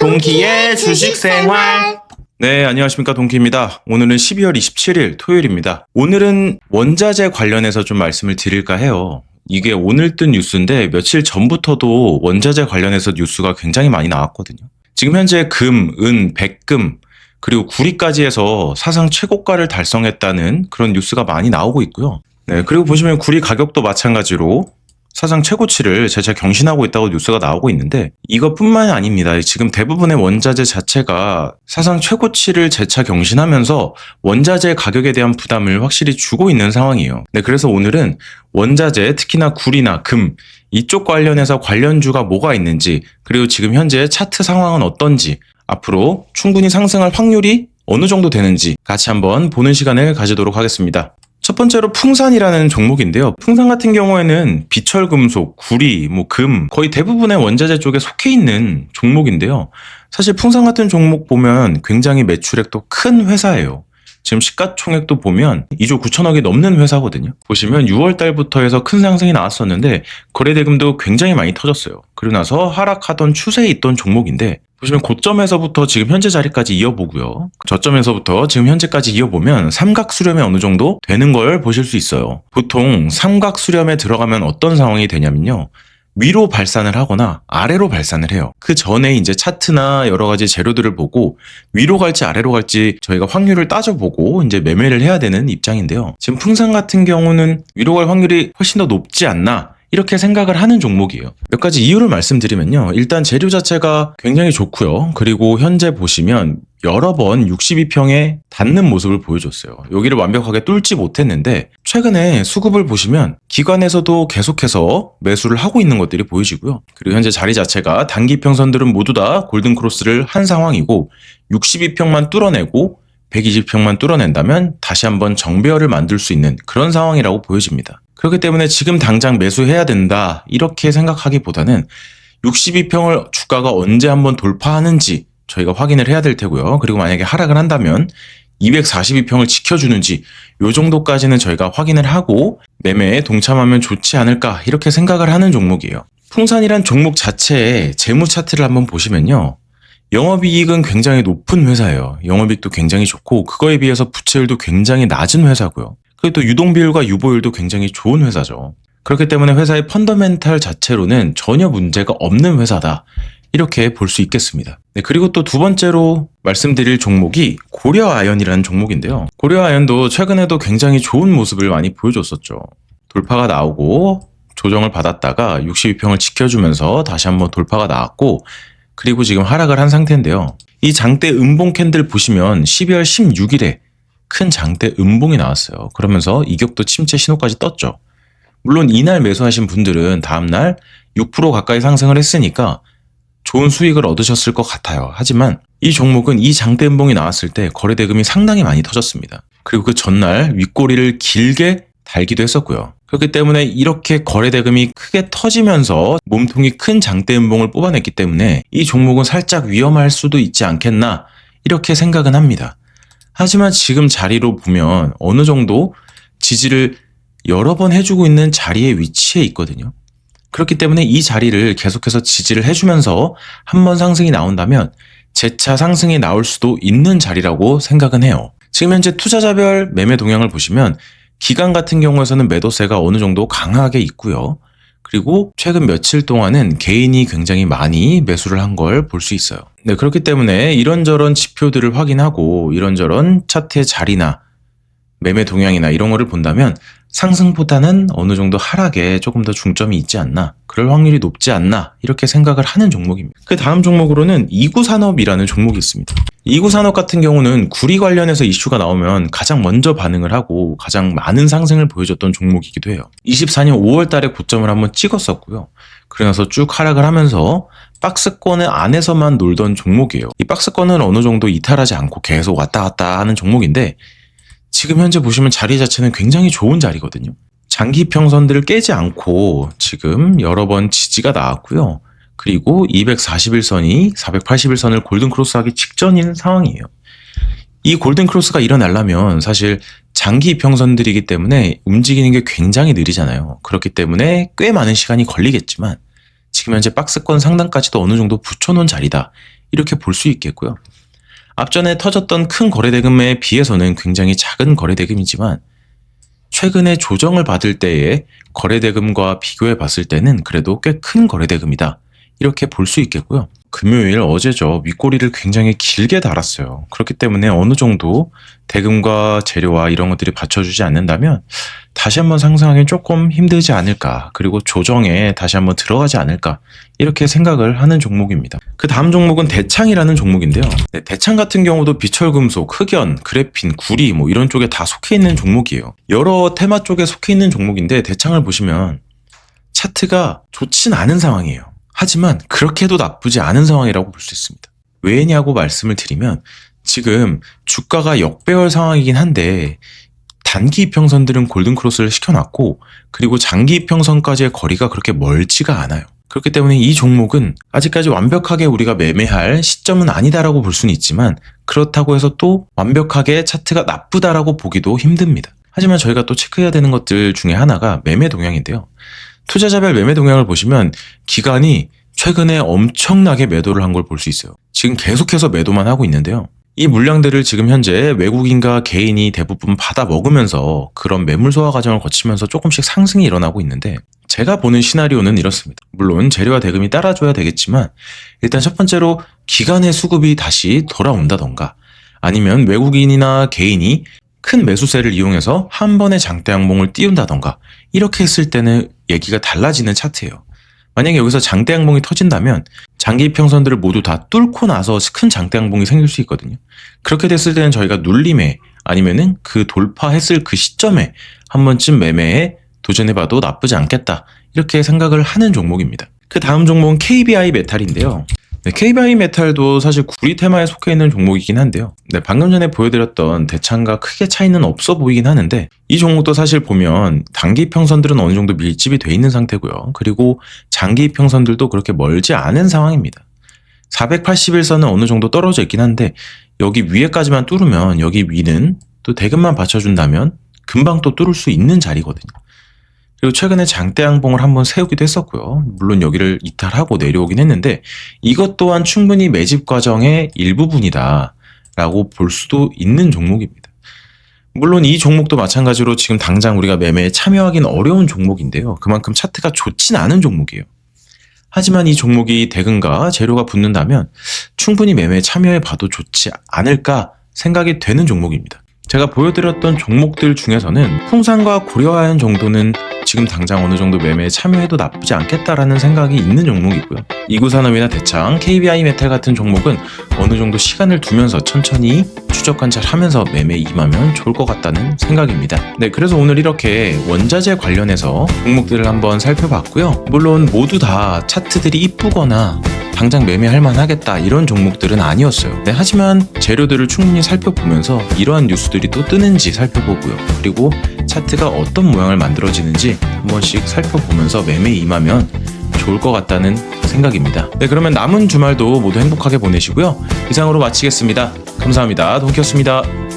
동키의 주식 생활. 네, 안녕하십니까. 동키입니다. 오늘은 12월 27일 토요일입니다. 오늘은 원자재 관련해서 좀 말씀을 드릴까 해요. 이게 오늘 뜬 뉴스인데 며칠 전부터도 원자재 관련해서 뉴스가 굉장히 많이 나왔거든요. 지금 현재 금, 은, 백금, 그리고 구리까지 해서 사상 최고가를 달성했다는 그런 뉴스가 많이 나오고 있고요. 네, 그리고 보시면 구리 가격도 마찬가지로 사상 최고치를 재차 경신하고 있다고 뉴스가 나오고 있는데 이것뿐만이 아닙니다. 지금 대부분의 원자재 자체가 사상 최고치를 재차 경신하면서 원자재 가격에 대한 부담을 확실히 주고 있는 상황이에요. 네, 그래서 오늘은 원자재 특히나 구리나 금 이쪽 관련해서 관련주가 뭐가 있는지 그리고 지금 현재 차트 상황은 어떤지 앞으로 충분히 상승할 확률이 어느 정도 되는지 같이 한번 보는 시간을 가지도록 하겠습니다. 첫 번째로 풍산이라는 종목인데요. 풍산 같은 경우에는 비철금속, 구리, 뭐 금, 거의 대부분의 원자재 쪽에 속해 있는 종목인데요. 사실 풍산 같은 종목 보면 굉장히 매출액도 큰 회사예요. 지금 시가총액도 보면 2조 9천억이 넘는 회사거든요. 보시면 6월 달부터 해서 큰 상승이 나왔었는데 거래대금도 굉장히 많이 터졌어요. 그러고 나서 하락하던 추세에 있던 종목인데 보시면 고점에서부터 지금 현재 자리까지 이어보고요. 저점에서부터 지금 현재까지 이어보면 삼각 수렴이 어느 정도 되는 걸 보실 수 있어요. 보통 삼각 수렴에 들어가면 어떤 상황이 되냐면요. 위로 발산을 하거나 아래로 발산을 해요. 그 전에 이제 차트나 여러 가지 재료들을 보고 위로 갈지 아래로 갈지 저희가 확률을 따져보고 이제 매매를 해야 되는 입장인데요. 지금 풍산 같은 경우는 위로 갈 확률이 훨씬 더 높지 않나 이렇게 생각을 하는 종목이에요. 몇 가지 이유를 말씀드리면요. 일단 재료 자체가 굉장히 좋고요. 그리고 현재 보시면 여러 번 62평에 닿는 모습을 보여줬어요. 여기를 완벽하게 뚫지 못했는데 최근에 수급을 보시면 기관에서도 계속해서 매수를 하고 있는 것들이 보여지고요. 그리고 현재 자리 자체가 단기 평선들은 모두 다 골든 크로스를 한 상황이고 62평만 뚫어내고 120평만 뚫어낸다면 다시 한번 정배열을 만들 수 있는 그런 상황이라고 보여집니다. 그렇기 때문에 지금 당장 매수해야 된다 이렇게 생각하기보다는 62평을 주가가 언제 한번 돌파하는지 저희가 확인을 해야 될 테고요. 그리고 만약에 하락을 한다면 242평을 지켜주는지 요 정도까지는 저희가 확인을 하고 매매에 동참하면 좋지 않을까 이렇게 생각을 하는 종목이에요. 풍산이란 종목 자체의 재무 차트를 한번 보시면요. 영업이익은 굉장히 높은 회사예요. 영업이익도 굉장히 좋고 그거에 비해서 부채율도 굉장히 낮은 회사고요. 그리고 또 유동비율과 유보율도 굉장히 좋은 회사죠. 그렇기 때문에 회사의 펀더멘탈 자체로는 전혀 문제가 없는 회사다. 이렇게 볼 수 있겠습니다. 네, 그리고 또 두 번째로 말씀드릴 종목이 고려아연이라는 종목인데요. 고려아연도 최근에도 굉장히 좋은 모습을 많이 보여줬었죠. 돌파가 나오고 조정을 받았다가 62평을 지켜주면서 다시 한번 돌파가 나왔고 그리고 지금 하락을 한 상태인데요. 이 장대 음봉 캔들 보시면 12월 16일에 큰 장대 음봉이 나왔어요. 그러면서 이격도 침체 신호까지 떴죠. 물론 이날 매수하신 분들은 다음날 6% 가까이 상승을 했으니까 좋은 수익을 얻으셨을 것 같아요. 하지만 이 종목은 이 장대 음봉이 나왔을 때 거래 대금이 상당히 많이 터졌습니다. 그리고 그 전날 윗꼬리를 길게 달기도 했었고요. 그렇기 때문에 이렇게 거래 대금이 크게 터지면서 몸통이 큰 장대 음봉을 뽑아냈기 때문에 이 종목은 살짝 위험할 수도 있지 않겠나 이렇게 생각은 합니다. 하지만 지금 자리로 보면 어느 정도 지지를 여러 번 해주고 있는 자리에 위치해 있거든요. 그렇기 때문에 이 자리를 계속해서 지지를 해주면서 한 번 상승이 나온다면 재차 상승이 나올 수도 있는 자리라고 생각은 해요. 지금 현재 투자자별 매매 동향을 보시면 기간 같은 경우에서는 매도세가 어느 정도 강하게 있고요. 그리고 최근 며칠 동안은 개인이 굉장히 많이 매수를 한 걸 볼 수 있어요. 네, 그렇기 때문에 이런저런 지표들을 확인하고 이런저런 차트의 자리나 매매 동향이나 이런 거를 본다면 상승보다는 어느 정도 하락에 조금 더 중점이 있지 않나, 그럴 확률이 높지 않나, 이렇게 생각을 하는 종목입니다. 그 다음 종목으로는 이구산업이라는 종목이 있습니다. 이구산업 같은 경우는 구리 관련해서 이슈가 나오면 가장 먼저 반응을 하고 가장 많은 상승을 보여줬던 종목이기도 해요. 24년 5월 달에 고점을 한번 찍었었고요. 그러면서 쭉 하락을 하면서 박스권 안에서만 놀던 종목이에요. 이 박스권은 어느 정도 이탈하지 않고 계속 왔다 갔다 하는 종목인데 지금 현재 보시면 자리 자체는 굉장히 좋은 자리거든요. 장기 평선들을 깨지 않고 지금 여러 번 지지가 나왔고요. 그리고 241선이 481선을 골든 크로스 하기 직전인 상황이에요. 이 골든 크로스가 일어나려면 사실 장기 평선들이기 때문에 움직이는 게 굉장히 느리잖아요. 그렇기 때문에 꽤 많은 시간이 걸리겠지만 지금 현재 박스권 상단까지도 어느 정도 붙여놓은 자리다. 이렇게 볼 수 있겠고요. 앞전에 터졌던 큰 거래대금에 비해서는 굉장히 작은 거래대금이지만 최근에 조정을 받을 때의 거래대금과 비교해 봤을 때는 그래도 꽤 큰 거래대금이다. 이렇게 볼 수 있겠고요. 금요일 어제죠. 윗꼬리를 굉장히 길게 달았어요. 그렇기 때문에 어느 정도 대금과 재료와 이런 것들이 받쳐주지 않는다면 다시 한번 상승하기 조금 힘들지 않을까. 그리고 조정에 다시 한번 들어가지 않을까. 이렇게 생각을 하는 종목입니다. 그 다음 종목은 대창이라는 종목인데요. 네, 대창 같은 경우도 비철금속, 흑연, 그래핀, 구리 뭐 이런 쪽에 다 속해 있는 종목이에요. 여러 테마 쪽에 속해 있는 종목인데 대창을 보시면 차트가 좋진 않은 상황이에요. 하지만 그렇게도 나쁘지 않은 상황이라고 볼 수 있습니다. 왜냐고 말씀을 드리면 지금 주가가 역배열 상황이긴 한데 단기 이평선들은 골든크로스를 시켜놨고 그리고 장기 이평선까지의 거리가 그렇게 멀지가 않아요. 그렇기 때문에 이 종목은 아직까지 완벽하게 우리가 매매할 시점은 아니다라고 볼 수는 있지만 그렇다고 해서 또 완벽하게 차트가 나쁘다라고 보기도 힘듭니다. 하지만 저희가 또 체크해야 되는 것들 중에 하나가 매매 동향인데요. 투자자별 매매 동향을 보시면 기간이 최근에 엄청나게 매도를 한 걸 볼 수 있어요. 지금 계속해서 매도만 하고 있는데요. 이 물량들을 지금 현재 외국인과 개인이 대부분 받아 먹으면서 그런 매물 소화 과정을 거치면서 조금씩 상승이 일어나고 있는데 제가 보는 시나리오는 이렇습니다. 물론 재료와 대금이 따라줘야 되겠지만 일단 첫 번째로 기간의 수급이 다시 돌아온다던가 아니면 외국인이나 개인이 큰 매수세를 이용해서 한 번에 장대 양봉을 띄운다던가 이렇게 했을 때는 얘기가 달라지는 차트예요. 만약에 여기서 장대 양봉이 터진다면 장기 이평선들을 모두 다 뚫고 나서 큰 장대 양봉이 생길 수 있거든요. 그렇게 됐을 때는 저희가 눌림에 아니면은 그 돌파했을 그 시점에 한 번쯤 매매에 도전해봐도 나쁘지 않겠다. 이렇게 생각을 하는 종목입니다. 그 다음 종목은 KBI 메탈인데요. 네, KBI 메탈도 사실 구리 테마에 속해 있는 종목이긴 한데요. 네, 방금 전에 보여드렸던 대창과 크게 차이는 없어 보이긴 하는데 이 종목도 사실 보면 단기 평선들은 어느 정도 밀집이 돼 있는 상태고요. 그리고 장기 평선들도 그렇게 멀지 않은 상황입니다. 481선은 어느 정도 떨어져 있긴 한데 여기 위에까지만 뚫으면 여기 위는 또 대금만 받쳐준다면 금방 또 뚫을 수 있는 자리거든요. 그리고 최근에 장대 양봉을 한번 세우기도 했었고요. 물론 여기를 이탈하고 내려오긴 했는데 이것 또한 충분히 매집 과정의 일부분이다라고 볼 수도 있는 종목입니다. 물론 이 종목도 마찬가지로 지금 당장 우리가 매매에 참여하기는 어려운 종목인데요. 그만큼 차트가 좋진 않은 종목이에요. 하지만 이 종목이 대금과 재료가 붙는다면 충분히 매매에 참여해 봐도 좋지 않을까 생각이 되는 종목입니다. 제가 보여드렸던 종목들 중에서는 풍산과 고려하연 정도는 지금 당장 어느 정도 매매에 참여해도 나쁘지 않겠다라는 생각이 있는 종목이고요. 이구산업이나 대창, KBI 메탈 같은 종목은 어느 정도 시간을 두면서 천천히 추적 관찰하면서 매매 임하면 좋을 것 같다는 생각입니다. 네, 그래서 오늘 이렇게 원자재 관련해서 종목들을 한번 살펴봤고요. 물론 모두 다 차트들이 이쁘거나 당장 매매할 만하겠다 이런 종목들은 아니었어요. 네, 하지만 재료들을 충분히 살펴보면서 이러한 뉴스들이 또 뜨는지 살펴보고요. 그리고 차트가 어떤 모양을 만들어지는지 한 번씩 살펴보면서 매매 임하면 좋을 것 같다는 생각입니다. 네, 그러면 남은 주말도 모두 행복하게 보내시고요. 이상으로 마치겠습니다. 감사합니다. 동키였습니다.